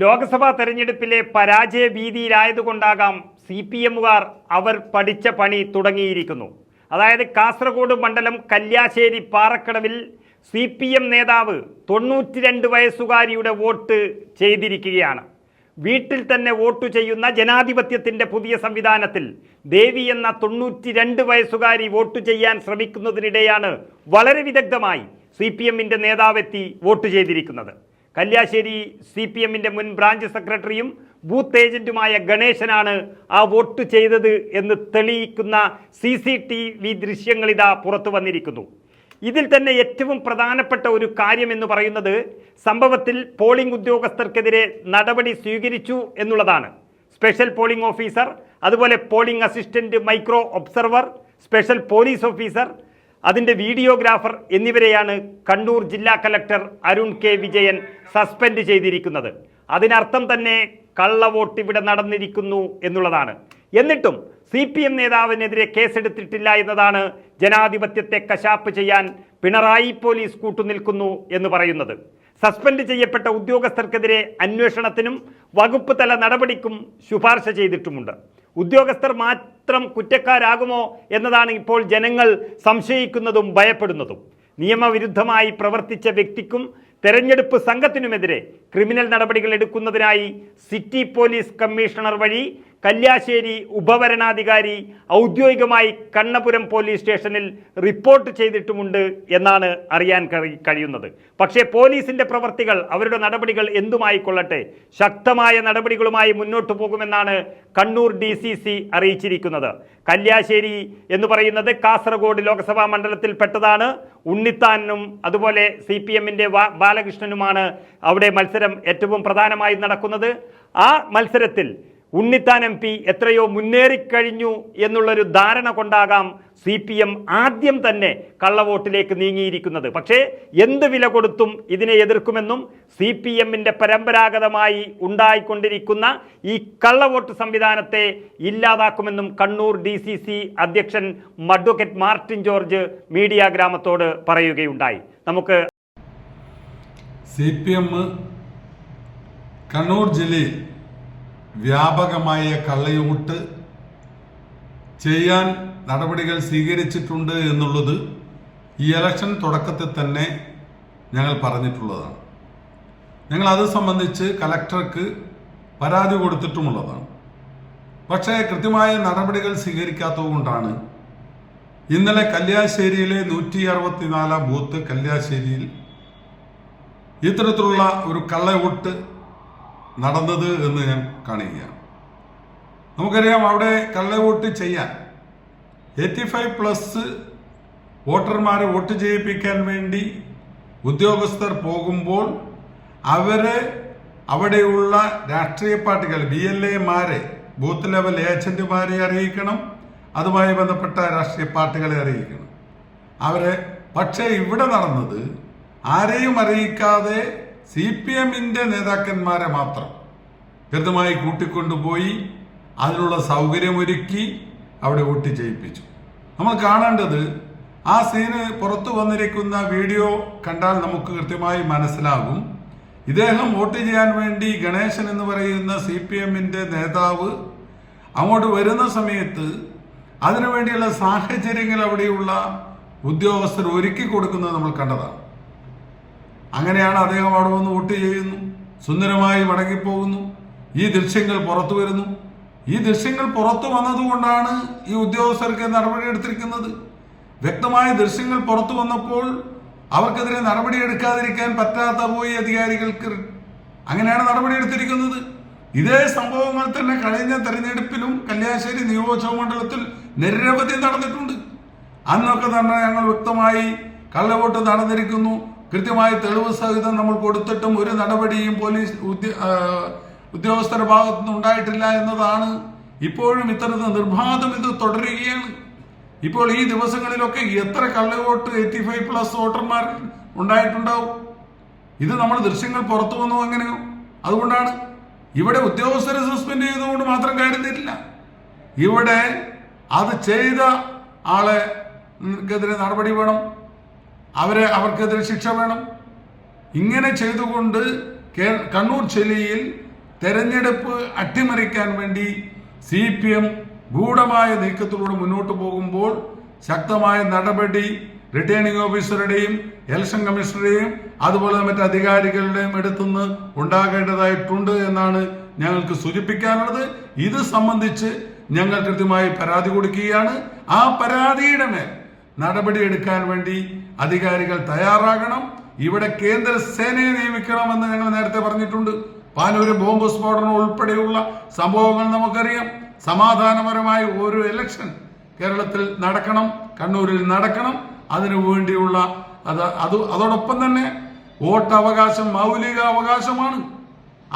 ലോക്സഭാ തെരഞ്ഞെടുപ്പിലെ പരാജയ ഭീതിയിലായതുകൊണ്ടാകാം C P എമ്മുകാർ അവർ പഠിച്ച പണി തുടങ്ങിയിരിക്കുന്നു. അതായത് കാസർഗോഡ് മണ്ഡലം കല്യാശ്ശേരി പാറക്കടവിൽ സി പി എം നേതാവ് തൊണ്ണൂറ്റിരണ്ട് വയസ്സുകാരിയുടെ വോട്ട് ചെയ്തിരിക്കുകയാണ്. വീട്ടിൽ തന്നെ വോട്ട് ചെയ്യുന്ന ജനാധിപത്യത്തിന്റെ പുതിയ സംവിധാനത്തിൽ ദേവി എന്ന തൊണ്ണൂറ്റിരണ്ട് വയസ്സുകാരി വോട്ട് ചെയ്യാൻ ശ്രമിക്കുന്നതിനിടെയാണ് വളരെ വിദഗ്ധമായി സി പി എമ്മിന്റെ നേതാവെത്തി വോട്ട് ചെയ്തിരിക്കുന്നത്. കല്യാശ്ശേരി സി പി എമ്മിന്റെ മുൻ ബ്രാഞ്ച് സെക്രട്ടറിയും ബൂത്ത് ഏജന്റുമായ ഗണേശനാണ് ആ വോട്ട് ചെയ്തത് എന്ന് തെളിയിക്കുന്ന സി സി ടി വി ദൃശ്യങ്ങളിതാ പുറത്തു വന്നിരിക്കുന്നു. ഇതിൽ തന്നെ ഏറ്റവും പ്രധാനപ്പെട്ട ഒരു കാര്യം എന്ന് പറയുന്നത് സംഭവത്തിൽ പോളിംഗ് ഉദ്യോഗസ്ഥർക്കെതിരെ നടപടി സ്വീകരിച്ചു എന്നുള്ളതാണ്. സ്പെഷ്യൽ പോളിംഗ് ഓഫീസർ അതുപോലെ polling assistant micro observer special police officer അതിന്റെ വീഡിയോഗ്രാഫർ എന്നിവരെയാണ് കണ്ണൂർ ജില്ലാ collector Arun K Vijayan suspend ചെയ്തിരിക്കുന്നത്. അതിനർത്ഥം തന്നെ കള്ളവോട്ട് ഇവിടെ നടന്നിരിക്കുന്നു എന്നുള്ളതാണ്. എന്നിട്ടും സി പി എം നേതാവിനെതിരെ കേസെടുത്തിട്ടില്ല എന്നതാണ് ജനാധിപത്യത്തെ കശാപ്പ് ചെയ്യാൻ പിണറായി പോലീസ് കൂട്ടുനിൽക്കുന്നു എന്ന് പറയുന്നത്. സസ്പെൻഡ് ചെയ്യപ്പെട്ട ഉദ്യോഗസ്ഥർക്കെതിരെ അന്വേഷണത്തിനും വകുപ്പ് തല നടപടിക്കും ശുപാർശ ചെയ്തിട്ടുമുണ്ട്. ഉദ്യോഗസ്ഥർ മാത്രം കുറ്റക്കാരാകുമോ എന്നതാണ് ഇപ്പോൾ ജനങ്ങൾ സംശയിക്കുന്നതും ഭയപ്പെടുന്നതും. നിയമവിരുദ്ധമായി പ്രവർത്തിച്ച വ്യക്തിക്കും തെരഞ്ഞെടുപ്പ് സംഘത്തിനുമെതിരെ ക്രിമിനൽ നടപടികൾ എടുക്കുന്നതിനായി സിറ്റി പോലീസ് കമ്മീഷണർ വഴി കല്യാശ്ശേരി ഉപവരണാധികാരി ഔദ്യോഗികമായി കണ്ണപുരം പോലീസ് സ്റ്റേഷനിൽ റിപ്പോർട്ട് ചെയ്തിട്ടുമുണ്ട് എന്നാണ് അറിയാൻ കഴി- കഴിയുന്നത്. പക്ഷേ പോലീസിന്റെ പ്രവർത്തികൾ അവരുടെ നടപടികൾ എന്തുമായിക്കൊള്ളട്ടെ? ശക്തമായ നടപടികളുമായി മുന്നോട്ടു പോകുമെന്നാണ് കണ്ണൂർ ഡി അറിയിച്ചിരിക്കുന്നത്. കല്യാശ്ശേരി എന്ന് പറയുന്നത് കാസർഗോഡ് ലോക്സഭാ മണ്ഡലത്തിൽ പെട്ടതാണ് ഉണ്ണിത്താനും അതുപോലെ സി പി എമ്മിന്റെ ബാലകൃഷ്ണനുമാണ് അവിടെ മത്സരം ഏറ്റവും പ്രധാനമായി നടക്കുന്നത്. ആ മത്സരത്തിൽ ഉണ്ണിത്താൻ എം പി എത്രയോ മുന്നേറിക്കഴിഞ്ഞു എന്നുള്ളൊരു ധാരണ കൊണ്ടാകാം സി പി എം ആദ്യം തന്നെ കള്ളവോട്ടിലേക്ക് നീങ്ങിയിരിക്കുന്നത്. പക്ഷേ എന്ത് വില കൊടുത്തും ഇതിനെ എതിർക്കുമെന്നും സി പി എമ്മിന്റെ പരമ്പരാഗതമായി ഉണ്ടായിക്കൊണ്ടിരിക്കുന്ന ഈ കള്ളവോട്ട് സംവിധാനത്തെ ഇല്ലാതാക്കുമെന്നും കണ്ണൂർ ഡി സി സി അധ്യക്ഷൻ അഡ്വക്കേറ്റ് മാർട്ടിൻ ജോർജ് മീഡിയ ഗ്രാമത്തോട് പറയുകയുണ്ടായി. നമുക്ക് സി പി എം കണ്ണൂർ ജില്ലയിൽ വ്യാപകമായ കള്ളയൂട്ട് ചെയ്യാൻ നടപടികൾ സ്വീകരിച്ചിട്ടുണ്ട് എന്നുള്ളത് ഈ ഇലക്ഷൻ തുടക്കത്തിൽ തന്നെ ഞങ്ങൾ പറഞ്ഞിട്ടുള്ളതാണ്. ഞങ്ങൾ അത് സംബന്ധിച്ച് കലക്ടർക്ക് പരാതി കൊടുത്തിട്ടുമുള്ളതാണ്. പക്ഷേ കൃത്യമായ നടപടികൾ സ്വീകരിക്കാത്തതുകൊണ്ടാണ് ഇന്നലെ കല്യാശ്ശേരിയിലെ നൂറ്റി അറുപത്തിനാലാം ബൂത്ത് കല്യാശ്ശേരിയിൽ ഇത്തരത്തിലുള്ള ഒരു കള്ളവോട്ട് നടന്നത് എന്ന് ഞാൻ കാണുകയാണ് നമുക്കറിയാം അവിടെ കള്ളവോട്ട് ചെയ്യാൻ എയ്റ്റി ഫൈവ് പ്ലസ് വോട്ടർമാരെ വോട്ട് ചെയ്യിപ്പിക്കാൻ വേണ്ടി ഉദ്യോഗസ്ഥർ പോകുമ്പോൾ അവരെ അവിടെയുള്ള രാഷ്ട്രീയ പാർട്ടികൾ ബി എൽ എമാരെ ബൂത്ത് ലെവൽ ഏജന്റുമാരെ അറിയിക്കണം. അതുമായി ബന്ധപ്പെട്ട രാഷ്ട്രീയ പാർട്ടികളെ അറിയിക്കണം. അവരെ പക്ഷേ ഇവിടെ നടന്നത് ആരെയും അറിയിക്കാതെ സി പി എമ്മിന്റെ നേതാക്കന്മാരെ മാത്രം കൃത്യമായി കൂട്ടിക്കൊണ്ടുപോയി അതിനുള്ള സൗകര്യമൊരുക്കി അവിടെ വോട്ട് ചെയ്യിപ്പിച്ചു നമ്മൾ കാണേണ്ടത് ആ സീന് പുറത്തു വന്നിരിക്കുന്ന വീഡിയോ കണ്ടാൽ നമുക്ക് കൃത്യമായി മനസ്സിലാകും. ഇദ്ദേഹം വോട്ട് ചെയ്യാൻ വേണ്ടി ഗണേശൻ എന്ന് പറയുന്ന സി പി എമ്മിന്റെ നേതാവ് അങ്ങോട്ട് വരുന്ന സമയത്ത് അതിനുവേണ്ടിയുള്ള സാഹചര്യങ്ങൾ അവിടെയുള്ള ഉദ്യോഗസ്ഥർ ഒരുക്കി കൊടുക്കുന്നത് നമ്മൾ കണ്ടതാണ്. അങ്ങനെയാണ് അദ്ദേഹം അവിടെ വന്ന് വോട്ട് ചെയ്യുന്നു. സുന്ദരമായി മടങ്ങിപ്പോകുന്നു. ഈ ദൃശ്യങ്ങൾ പുറത്തു വരുന്നു. ഈ ദൃശ്യങ്ങൾ പുറത്തു വന്നതുകൊണ്ടാണ് ഈ ഉദ്യോഗസ്ഥർക്ക് നടപടി എടുത്തിരിക്കുന്നത് വ്യക്തമായ ദൃശ്യങ്ങൾ പുറത്തു വന്നപ്പോൾ അവർക്കെതിരെ നടപടി എടുക്കാതിരിക്കാൻ പറ്റാത്ത പോയി അധികാരികൾക്ക് അങ്ങനെയാണ് നടപടി എടുത്തിരിക്കുന്നത് ഇതേ സംഭവങ്ങൾ തന്നെ കഴിഞ്ഞ തെരഞ്ഞെടുപ്പിലും കല്യാശ്ശേരി നിയോജക മണ്ഡലത്തിൽ നിരവധി നടന്നിട്ടുണ്ട്. അന്നൊക്കെ തന്നെ ഞങ്ങൾ വ്യക്തമായി കള്ളവോട്ട് നടന്നിരിക്കുന്നു കൃത്യമായി തെളിവ് സഹിതം നമ്മൾ കൊടുത്തിട്ടും ഒരു നടപടിയും പോലീസ് ഉദ്യോഗസ്ഥരുടെ ഭാഗത്തുനിന്ന് ഉണ്ടായിട്ടില്ല എന്നതാണ് ഇപ്പോഴും ഇത്തരത്തിൽ നിർബാധം. ഇത് തുടരുകയാണ്. ഇപ്പോൾ ഈ ദിവസങ്ങളിലൊക്കെ എത്ര കള്ളവോട്ട് എയ്റ്റി ഫൈവ് പ്ലസ് വോട്ടർമാർ ഉണ്ടായിട്ടുണ്ടാവും? ഇത് നമ്മൾ ദൃശ്യങ്ങൾ പുറത്തു വന്നു എങ്ങനെയോ അതുകൊണ്ടാണ്. ഇവിടെ ഉദ്യോഗസ്ഥരെ സസ്പെൻഡ് ചെയ്തുകൊണ്ട് മാത്രം കാര്യം തരില്ല. ഇവിടെ അത് ചെയ്ത ആളെ എതിരെ നടപടി വേണം. അവരെ അവർക്കെതിരെ ശിക്ഷ വേണം. ഇങ്ങനെ ചെയ്തുകൊണ്ട് കണ്ണൂർ ജില്ലയിൽ തെരഞ്ഞെടുപ്പ് അട്ടിമറിക്കാൻ വേണ്ടി സി പി എം ഗൂഢമായ നീക്കത്തിലൂടെ മുന്നോട്ട് പോകുമ്പോൾ ശക്തമായ നടപടി റിട്ടേണിംഗ് ഓഫീസറുടെയും ഇലക്ഷൻ കമ്മീഷണറുടെയും അതുപോലെ മറ്റ് അധികാരികളുടെയും അടുത്തുനിന്ന് ഉണ്ടാകേണ്ടതായിട്ടുണ്ട് എന്നാണ് ഞങ്ങൾക്ക് സൂചിപ്പിക്കാനുള്ളത്. ഇത് സംബന്ധിച്ച് ഞങ്ങൾ കൃത്യമായി പരാതി കൊടുക്കുകയാണ്. ആ പരാതിയുടെ മേൽ നടപടി എടുക്കാൻ വേണ്ടി അധികാരികൾ തയ്യാറാകണം. ഇവിടെ കേന്ദ്ര സേനയെ നിയമിക്കണമെന്ന് ഞങ്ങൾ നേരത്തെ പറഞ്ഞിട്ടുണ്ട്. പാനൂര് ബോംബ് സ്ഫോടനം ഉൾപ്പെടെയുള്ള സംഭവങ്ങൾ നമുക്കറിയാം. സമാധാനപരമായ ഒരു ഇലക്ഷൻ കേരളത്തിൽ നടക്കണം കണ്ണൂരിൽ നടക്കണം. അതിനു വേണ്ടിയുള്ള അത് അത് അതോടൊപ്പം തന്നെ വോട്ടവകാശം മൗലിക അവകാശമാണ്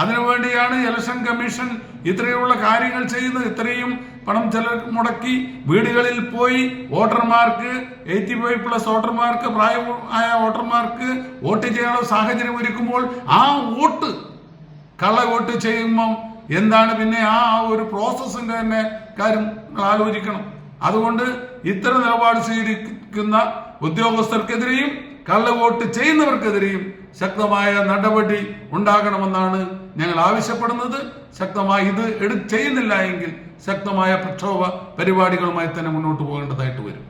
അതിനുവേണ്ടിയാണ് ഇലക്ഷൻ കമ്മീഷൻ ഇത്രയുള്ള കാര്യങ്ങൾ ചെയ്യുന്നത്. ഇത്രയും പണം ചിലർ മുടക്കി വീടുകളിൽ പോയി വോട്ടർമാർക്ക് എയ്റ്റി ഫൈവ് പ്ലസ് വോട്ടർമാർക്ക് പ്രായമായ വോട്ടർമാർക്ക് വോട്ട് ചെയ്യാനുള്ള സാഹചര്യം ഒരുക്കുമ്പോൾ ആ വോട്ട് കള്ള വോട്ട് ചെയ്യുമ്പം എന്താണ് പിന്നെ ആ ഒരു പ്രോസസ്സിന്റെ തന്നെ കാര്യം ആലോചിക്കണം. അതുകൊണ്ട് ഇത്തരം നിലപാട് സ്വീകരിക്കുന്ന ഉദ്യോഗസ്ഥർക്കെതിരെയും കള്ള വോട്ട് ചെയ്യുന്നവർക്കെതിരെയും ശക്തമായ നടപടി ഉണ്ടാകണമെന്നാണ് ഞങ്ങൾ ആവശ്യപ്പെടുന്നത്. ശക്തമായി ഇത് എടു ചെയ്യുന്നില്ല എങ്കിൽ ശക്തമായ പ്രക്ഷോഭ പരിപാടികളുമായി തന്നെ മുന്നോട്ട് പോകേണ്ടതായിട്ട് വരും.